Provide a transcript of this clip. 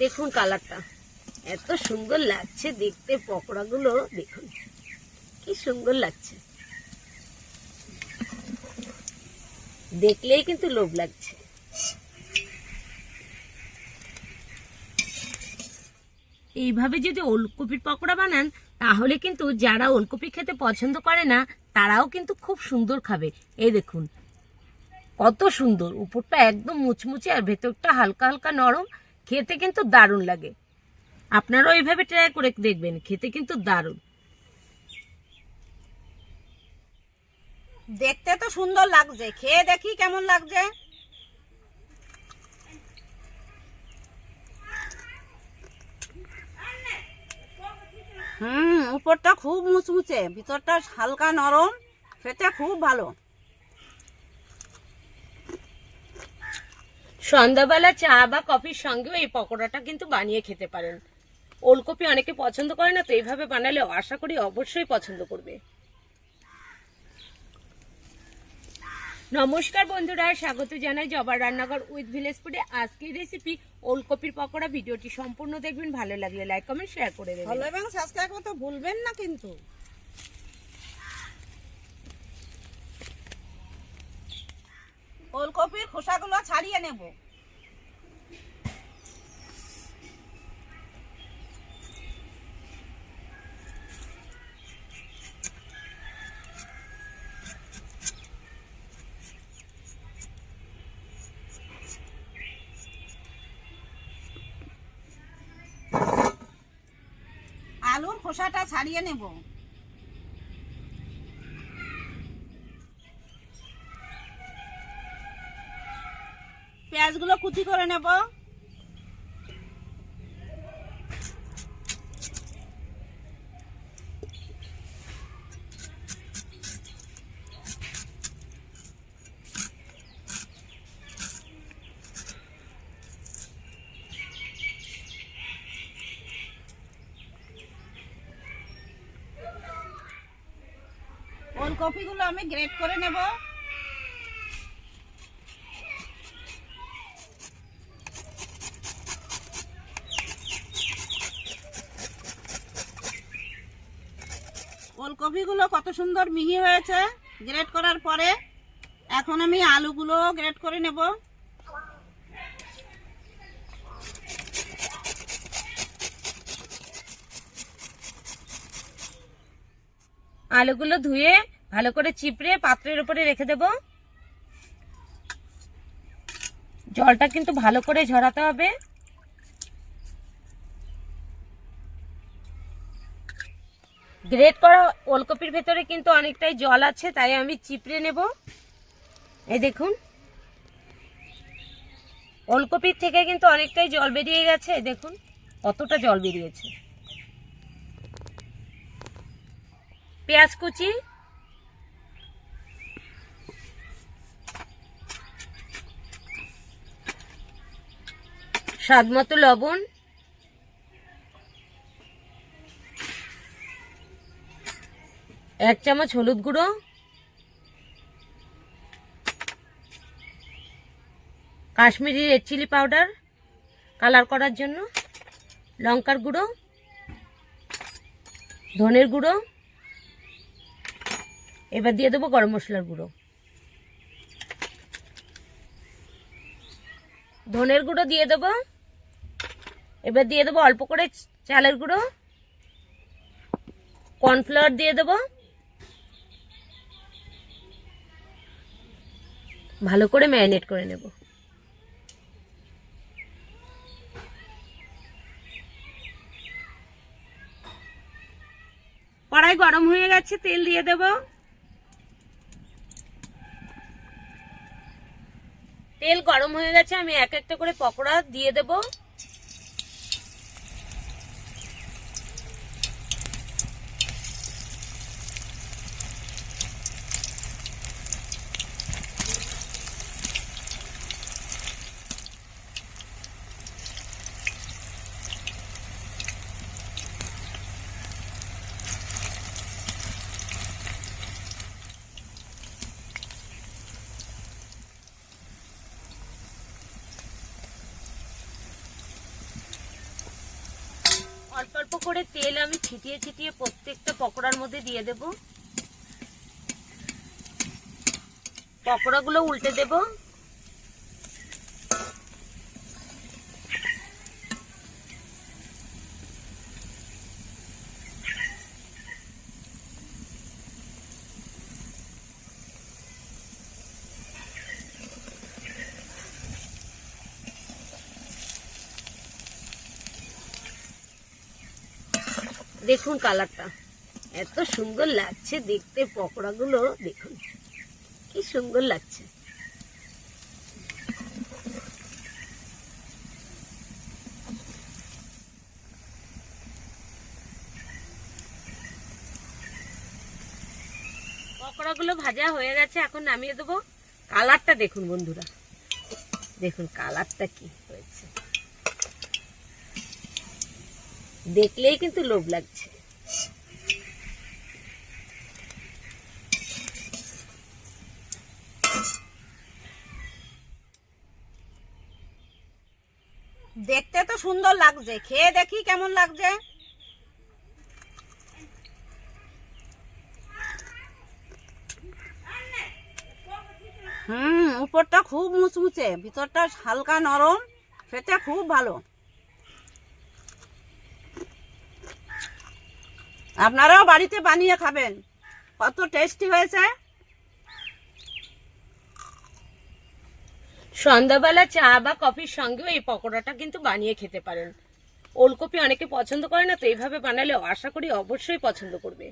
দেখুন কালারটা। এত সুন্দর লাগছে দেখতে পকোড়াগুলো, দেখুন। কি সুন্দর লাগছে। দেখলেই কিন্তু লোভ লাগছে। এইভাবে যদি ওলকপির পকোড়া বানান, তাহলে কিন্তু যারা ওলকপি খেতে পছন্দ করে না, তারাও কিন্তু খুব সুন্দর খাবে। এই দেখুন, কত সুন্দর। উপরটা একদম মুচমুচে আর ভেতরটা হালকা হালকা নরম। খেতে কিন্তু দারুণ লাগে। আপনারাও এইভাবে ট্রাই করে দেখবেন, খেতে কিন্তু দারুণ। দেখতে তো সুন্দর লাগছে, খেয়ে দেখি কেমন লাগছে। হুম, উপরটা খুব মুচমুচে, ভিতরটা হালকা নরম, খেতে খুব ভালো। সন্ধ্যাবেলা চা বা কফির সঙ্গেও এই পকোড়াটা কিন্তু বানিয়ে খেতে পারেন। ওলকপি অনেকে পছন্দ করে না, তো এইভাবে বানালে আশা করি অবশ্যই পছন্দ করবে। নমস্কার বন্ধুরা, স্বাগত জানাই জবার রান্নাঘর উইথ ভিলেজ ফুডে। আজকের রেসিপি ওলকপির পকোড়া। ভিডিওটি সম্পূর্ণ দেখবেন, ভালো লাগলে লাইক কমেন্ট শেয়ার করে দেবেন। ভালো এবং সাবস্ক্রাইব করতে ভুলবেন না কিন্তু। ওলকপির খোসাগুলো ছাড়িয়ে নেব। আলুর খোসাটা ছাড়িয়ে নেব। পেঁয়াজগুলো কুচি করে নেব। ওলকপিগুলো আমি গ্রেট করে নেব। ওলকপিগুলো কত সুন্দর মিহি হয়েছে। গ্রেট করার পরে এখন আমি আলুগুলো গ্রেট করে নেব। আলুগুলো ধুয়ে ভালো করে চিপড়ে পাত্রের উপরে রেখে দেব। জলটা কিন্তু ভালো করে ঝরাতে হবে। গ্রেট করা ওলকপির ভেতরে কিন্তু অনেকটাই জল আছে, তাই আমি চিপড়ে নেব। এই দেখুন। ওলকপির থেকে কিন্তু অনেকটাই জল বেরিয়ে গেছে দেখুন, কতটা জল বেরিয়েছে। পেঁয়াজ কুচি। স্বাদ মতো লবণ। এক চামচ হলুদ গুঁড়ো। Kashmiri red chili powder colour করার জন্য। লঙ্কার গুঁড়ো। ধনের গুঁড়ো। এবার দিয়ে দেবো গরম মশলার গুঁড়ো। ধনের গুঁড়ো দিয়ে দেবো। এবার দিয়ে দেবো অল্প করে চালের গুঁড়ো। কর্নফ্লাওয়ার দিয়ে দেবো। ভালো করে ম্যারিনেট করে নেব। কড়াই গরম হয়ে গেছে, তেল দিয়ে দেব। তেল গরম হয়ে গেছে, আমি এক একটা করে পকোড়া দিয়ে দেব। করে তেল আমি ছিটিয়ে ছিটিয়ে প্রত্যেকটা পকোড়ার মধ্যে দিয়ে দেব। পকোড়াগুলো উল্টে দেব। দেখুন কালারটা। এত সুন্দর লাগছে দেখতে পকোড়াগুলো, দেখুন। কি সুন্দর লাগছে। পকোড়াগুলো ভাজা হয়ে গেছে, এখন নামিয়ে দেবো। কালারটা দেখুন বন্ধুরা। দেখুন কালারটা কি হয়েছে দেখলেই কিন্তু লোভ লাগছে। দেখতে তো সুন্দর লাগছে, খেয়ে দেখি কেমন লাগছে। হুম, উপরটা খুব মুচমুচে, ভিতরটা হালকা নরম, খেতে খুব ভালো। আপনারাও বাড়িতে বানিয়ে খাবেন। কত টেস্টি হয়েছে। সন্ধ্যাবেলা চা বা কফির সঙ্গেও এই পকোড়াটা কিন্তু বানিয়ে খেতে পারেন। ওলকপি অনেকে পছন্দ করে না, তো এইভাবে বানালে আশা করি অবশ্যই পছন্দ করবে।